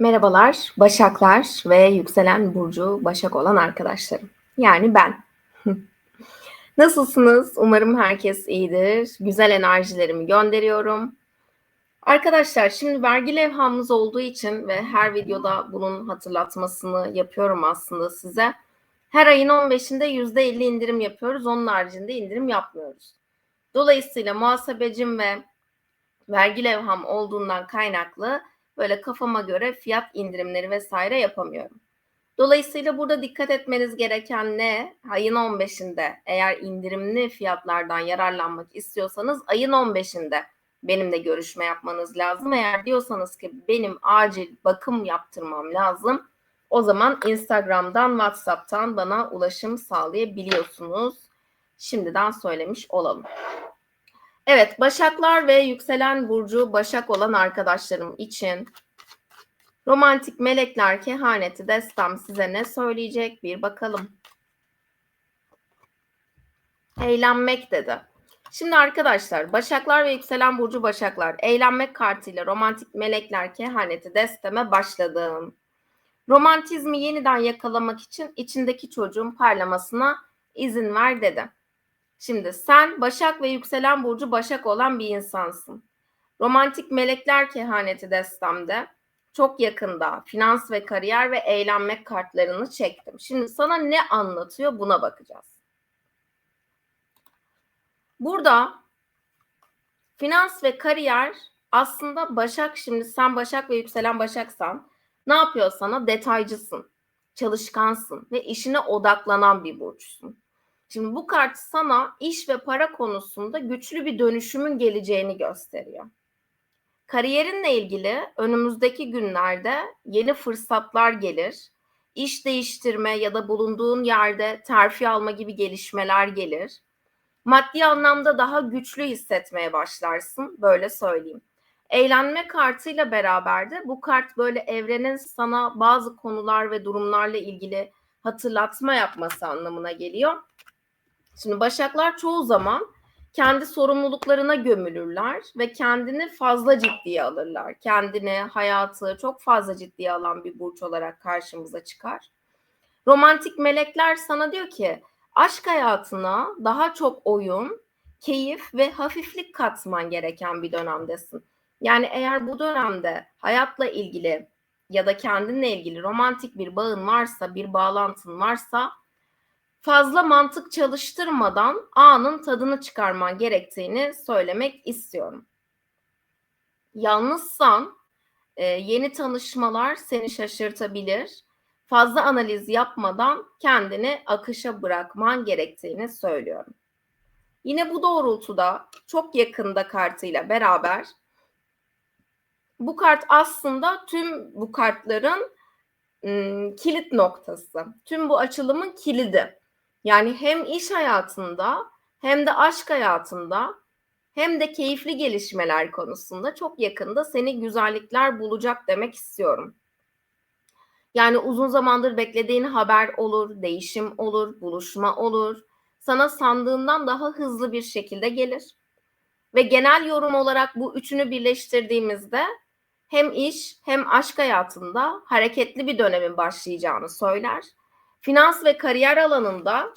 Merhabalar Başaklar ve yükselen burcu Başak olan arkadaşlarım. Yani ben. Nasılsınız? Umarım herkes iyidir. Güzel enerjilerimi gönderiyorum. Arkadaşlar şimdi vergi levhamız olduğu için ve her videoda bunun hatırlatmasını yapıyorum aslında size. Her ayın 15'inde %50 indirim yapıyoruz. Onun haricinde indirim yapmıyoruz. Dolayısıyla muhasebecim ve vergi levham olduğundan kaynaklı böyle kafama göre fiyat indirimleri vesaire yapamıyorum. Dolayısıyla burada dikkat etmeniz gereken ne? Ayın 15'inde eğer indirimli fiyatlardan yararlanmak istiyorsanız ayın 15'inde benimle görüşme yapmanız lazım. Eğer diyorsanız ki benim acil bakım yaptırmam lazım. O zaman Instagram'dan, WhatsApp'tan bana ulaşım sağlayabiliyorsunuz. Şimdiden söylemiş olalım. Evet, Başaklar ve yükselen burcu Başak olan arkadaşlarım için romantik melekler kehaneti destem size ne söyleyecek bir bakalım. Eğlenmek dedi. Şimdi arkadaşlar Başaklar ve yükselen burcu Başaklar eğlenmek kartıyla romantik melekler kehaneti desteme başladım. Romantizmi yeniden yakalamak için içindeki çocuğun parlamasına izin ver dedi. Şimdi sen Başak ve yükselen burcu Başak olan bir insansın. Romantik melekler kehaneti destemde çok yakında finans ve kariyer ve eğlenmek kartlarını çektim. Şimdi sana ne anlatıyor buna bakacağız. Burada finans ve kariyer aslında Başak şimdi sen Başak ve yükselen Başaksan ne yapıyor sana? Detaycısın, çalışkansın ve işine odaklanan bir burçsun. Şimdi bu kart sana iş ve para konusunda güçlü bir dönüşümün geleceğini gösteriyor. Kariyerinle ilgili önümüzdeki günlerde yeni fırsatlar gelir. İş değiştirme ya da bulunduğun yerde terfi alma gibi gelişmeler gelir. Maddi anlamda daha güçlü hissetmeye başlarsın, böyle söyleyeyim. Eğlenme kartıyla beraber de bu kart böyle evrenin sana bazı konular ve durumlarla ilgili hatırlatma yapması anlamına geliyor. Şimdi başaklar çoğu zaman kendi sorumluluklarına gömülürler ve kendini fazla ciddiye alırlar. Kendini, hayatı çok fazla ciddiye alan bir burç olarak karşımıza çıkar. Romantik melekler sana diyor ki aşk hayatına daha çok oyun, keyif ve hafiflik katman gereken bir dönemdesin. Yani eğer bu dönemde hayatla ilgili ya da kendinle ilgili romantik bir bağın varsa, bir bağlantın varsa fazla mantık çalıştırmadan anın tadını çıkarman gerektiğini söylemek istiyorum. Yalnızsan e, yeni tanışmalar seni şaşırtabilir. Fazla analiz yapmadan kendini akışa bırakman gerektiğini söylüyorum. Yine bu doğrultuda çok yakında kartıyla beraber bu kart aslında tüm bu kartların ım, kilit noktası. Tüm bu açılımın kilidi. Yani hem iş hayatında hem de aşk hayatında hem de keyifli gelişmeler konusunda çok yakında seni güzellikler bulacak demek istiyorum. Yani uzun zamandır beklediğin haber olur, değişim olur, buluşma olur. Sana sandığından daha hızlı bir şekilde gelir. Ve genel yorum olarak bu üçünü birleştirdiğimizde hem iş hem aşk hayatında hareketli bir dönemin başlayacağını söyler. Finans ve kariyer alanında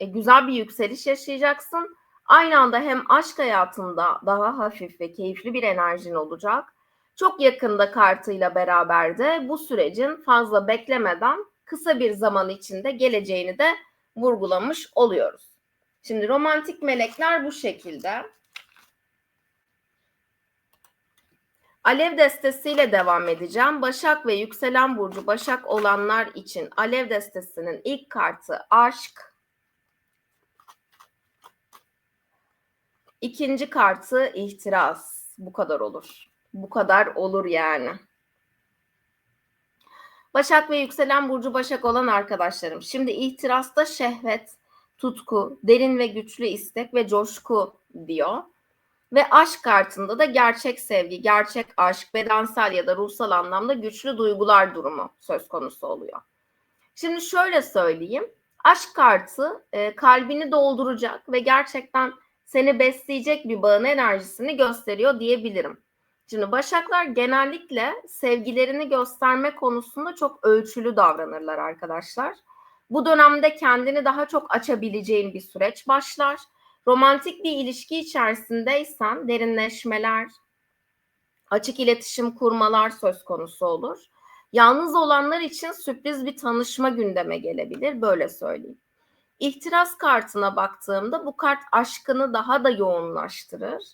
e, güzel bir yükseliş yaşayacaksın. Aynı anda hem aşk hayatında daha hafif ve keyifli bir enerjin olacak. Çok yakında kartıyla beraber de bu sürecin fazla beklemeden kısa bir zaman içinde geleceğini de vurgulamış oluyoruz. Şimdi romantik melekler bu şekilde. Alev destesiyle devam edeceğim. Başak ve yükselen burcu Başak olanlar için Alev destesinin ilk kartı aşk. İkinci kartı ihtiras. Bu kadar olur. Bu kadar olur yani. Başak ve yükselen burcu Başak olan arkadaşlarım. Şimdi ihtirasta şehvet, tutku, derin ve güçlü istek ve coşku diyor. Ve aşk kartında da gerçek sevgi, gerçek aşk, bedensel ya da ruhsal anlamda güçlü duygular durumu söz konusu oluyor. Şimdi şöyle söyleyeyim. Aşk kartı e, kalbini dolduracak ve gerçekten seni besleyecek bir bağın enerjisini gösteriyor diyebilirim. Şimdi Başaklar genellikle sevgilerini gösterme konusunda çok ölçülü davranırlar arkadaşlar. Bu dönemde kendini daha çok açabileceğin bir süreç başlar. Romantik bir ilişki içerisindeysen derinleşmeler, açık iletişim kurmalar söz konusu olur. Yalnız olanlar için sürpriz bir tanışma gündeme gelebilir, böyle söyleyeyim. İhtiras kartına baktığımda bu kart aşkını daha da yoğunlaştırır.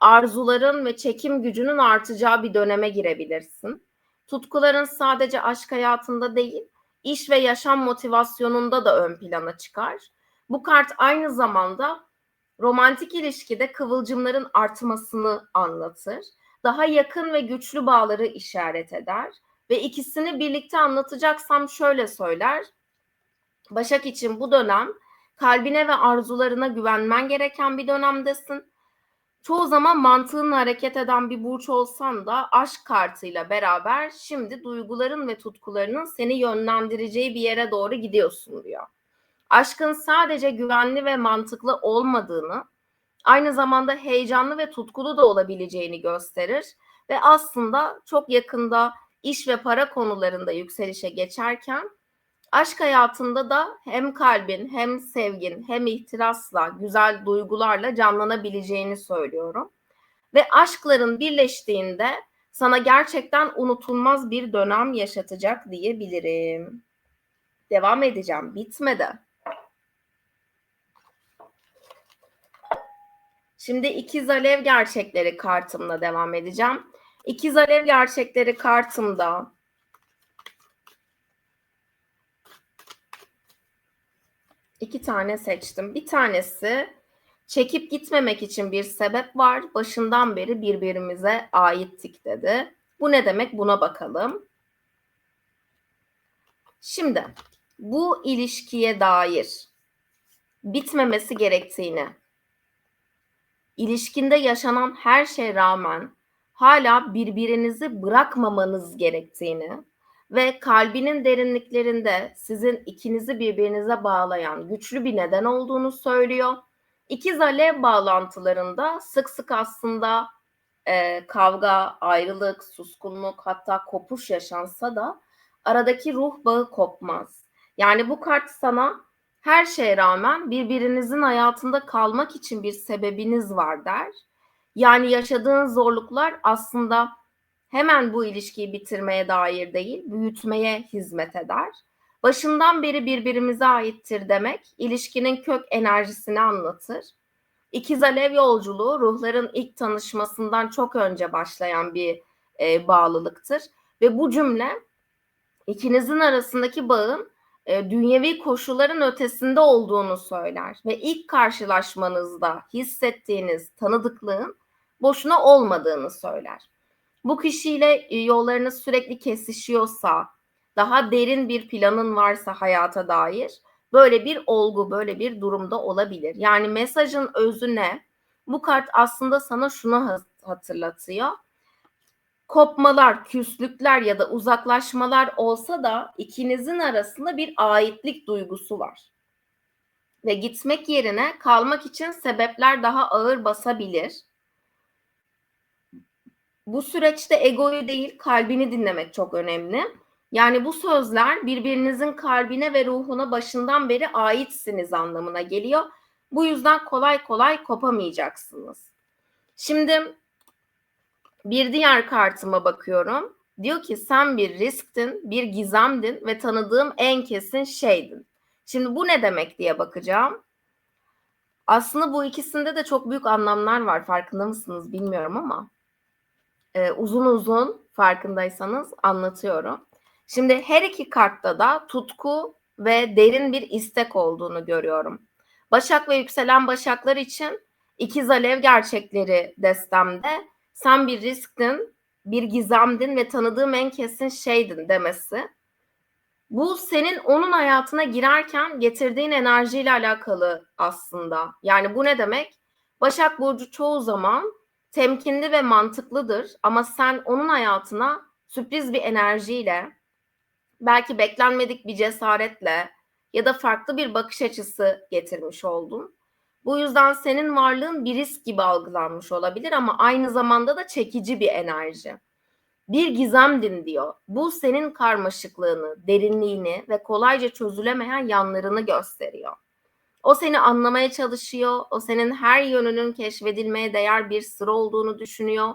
Arzuların ve çekim gücünün artacağı bir döneme girebilirsin. Tutkuların sadece aşk hayatında değil, iş ve yaşam motivasyonunda da ön plana çıkar. Bu kart aynı zamanda romantik ilişkide kıvılcımların artmasını anlatır. Daha yakın ve güçlü bağları işaret eder ve ikisini birlikte anlatacaksam şöyle söyler. Başak için bu dönem kalbine ve arzularına güvenmen gereken bir dönemdesin. Çoğu zaman mantığınla hareket eden bir burç olsan da aşk kartıyla beraber şimdi duyguların ve tutkularının seni yönlendireceği bir yere doğru gidiyorsun diyor. Aşkın sadece güvenli ve mantıklı olmadığını, aynı zamanda heyecanlı ve tutkulu da olabileceğini gösterir ve aslında çok yakında iş ve para konularında yükselişe geçerken aşk hayatında da hem kalbin hem sevgin hem ihtirasla güzel duygularla canlanabileceğini söylüyorum. Ve aşkların birleştiğinde sana gerçekten unutulmaz bir dönem yaşatacak diyebilirim. Devam edeceğim. Bitmedi. Şimdi ikiz alev gerçekleri kartımla devam edeceğim. İkiz alev gerçekleri kartımda iki tane seçtim. Bir tanesi çekip gitmemek için bir sebep var. Başından beri birbirimize aittik dedi. Bu ne demek? Buna bakalım. Şimdi bu ilişkiye dair bitmemesi gerektiğini, ilişkinde yaşanan her şeye rağmen hala birbirinizi bırakmamanız gerektiğini ve kalbinin derinliklerinde sizin ikinizi birbirinize bağlayan güçlü bir neden olduğunu söylüyor. İkiz alev bağlantılarında sık sık aslında e, kavga, ayrılık, suskunluk hatta kopuş yaşansa da aradaki ruh bağı kopmaz. Yani bu kart sana her şeye rağmen birbirinizin hayatında kalmak için bir sebebiniz var der. Yani yaşadığın zorluklar aslında hemen bu ilişkiyi bitirmeye dair değil, büyütmeye hizmet eder. Başından beri birbirimize aittir demek, ilişkinin kök enerjisini anlatır. İkiz alev yolculuğu ruhların ilk tanışmasından çok önce başlayan bir e, bağlılıktır. Ve bu cümle ikinizin arasındaki bağın e, dünyevi koşulların ötesinde olduğunu söyler. Ve ilk karşılaşmanızda hissettiğiniz tanıdıklığın boşuna olmadığını söyler bu kişiyle e, yollarınız sürekli kesişiyorsa, daha derin bir planın varsa hayata dair böyle bir olgu, böyle bir durumda olabilir. Yani mesajın özü ne? Bu kart aslında sana şunu hatırlatıyor. Kopmalar, küslükler ya da uzaklaşmalar olsa da ikinizin arasında bir aitlik duygusu var. Ve gitmek yerine kalmak için sebepler daha ağır basabilir bu süreçte egoyu değil kalbini dinlemek çok önemli. Yani bu sözler birbirinizin kalbine ve ruhuna başından beri aitsiniz anlamına geliyor. Bu yüzden kolay kolay kopamayacaksınız. Şimdi bir diğer kartıma bakıyorum. Diyor ki sen bir risktin, bir gizemdin ve tanıdığım en kesin şeydin. Şimdi bu ne demek diye bakacağım. Aslında bu ikisinde de çok büyük anlamlar var. Farkında mısınız bilmiyorum ama e, uzun uzun farkındaysanız anlatıyorum. Şimdi her iki kartta da tutku ve derin bir istek olduğunu görüyorum. Başak ve yükselen başaklar için ikiz alev gerçekleri destemde sen bir risktin, bir gizemdin ve tanıdığım en kesin şeydin demesi. Bu senin onun hayatına girerken getirdiğin enerjiyle alakalı aslında. Yani bu ne demek? Başak Burcu çoğu zaman temkinli ve mantıklıdır ama sen onun hayatına sürpriz bir enerjiyle, belki beklenmedik bir cesaretle ya da farklı bir bakış açısı getirmiş oldun. Bu yüzden senin varlığın bir risk gibi algılanmış olabilir ama aynı zamanda da çekici bir enerji. Bir gizemdin diyor. Bu senin karmaşıklığını, derinliğini ve kolayca çözülemeyen yanlarını gösteriyor. O seni anlamaya çalışıyor. O senin her yönünün keşfedilmeye değer bir sır olduğunu düşünüyor.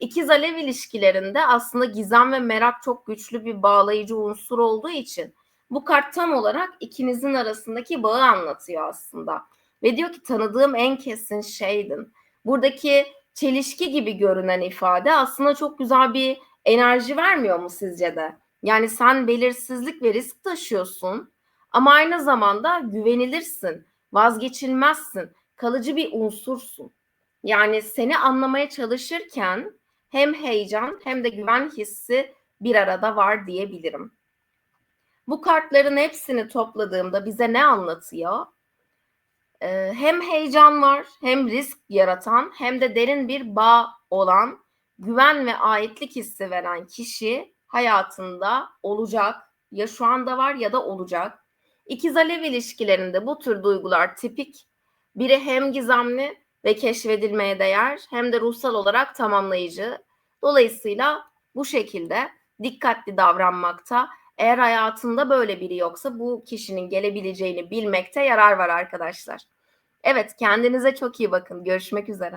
İkiz alev ilişkilerinde aslında gizem ve merak çok güçlü bir bağlayıcı unsur olduğu için bu kart tam olarak ikinizin arasındaki bağı anlatıyor aslında. Ve diyor ki tanıdığım en kesin şeydin. Buradaki çelişki gibi görünen ifade aslında çok güzel bir enerji vermiyor mu sizce de? Yani sen belirsizlik ve risk taşıyorsun ama aynı zamanda güvenilirsin, vazgeçilmezsin, kalıcı bir unsursun. Yani seni anlamaya çalışırken hem heyecan hem de güven hissi bir arada var diyebilirim. Bu kartların hepsini topladığımda bize ne anlatıyor? Ee, hem heyecan var, hem risk yaratan, hem de derin bir bağ olan, güven ve aitlik hissi veren kişi hayatında olacak. Ya şu anda var ya da olacak. İkiz alev ilişkilerinde bu tür duygular tipik. Biri hem gizemli ve keşfedilmeye değer hem de ruhsal olarak tamamlayıcı. Dolayısıyla bu şekilde dikkatli davranmakta, eğer hayatında böyle biri yoksa bu kişinin gelebileceğini bilmekte yarar var arkadaşlar. Evet kendinize çok iyi bakın. Görüşmek üzere.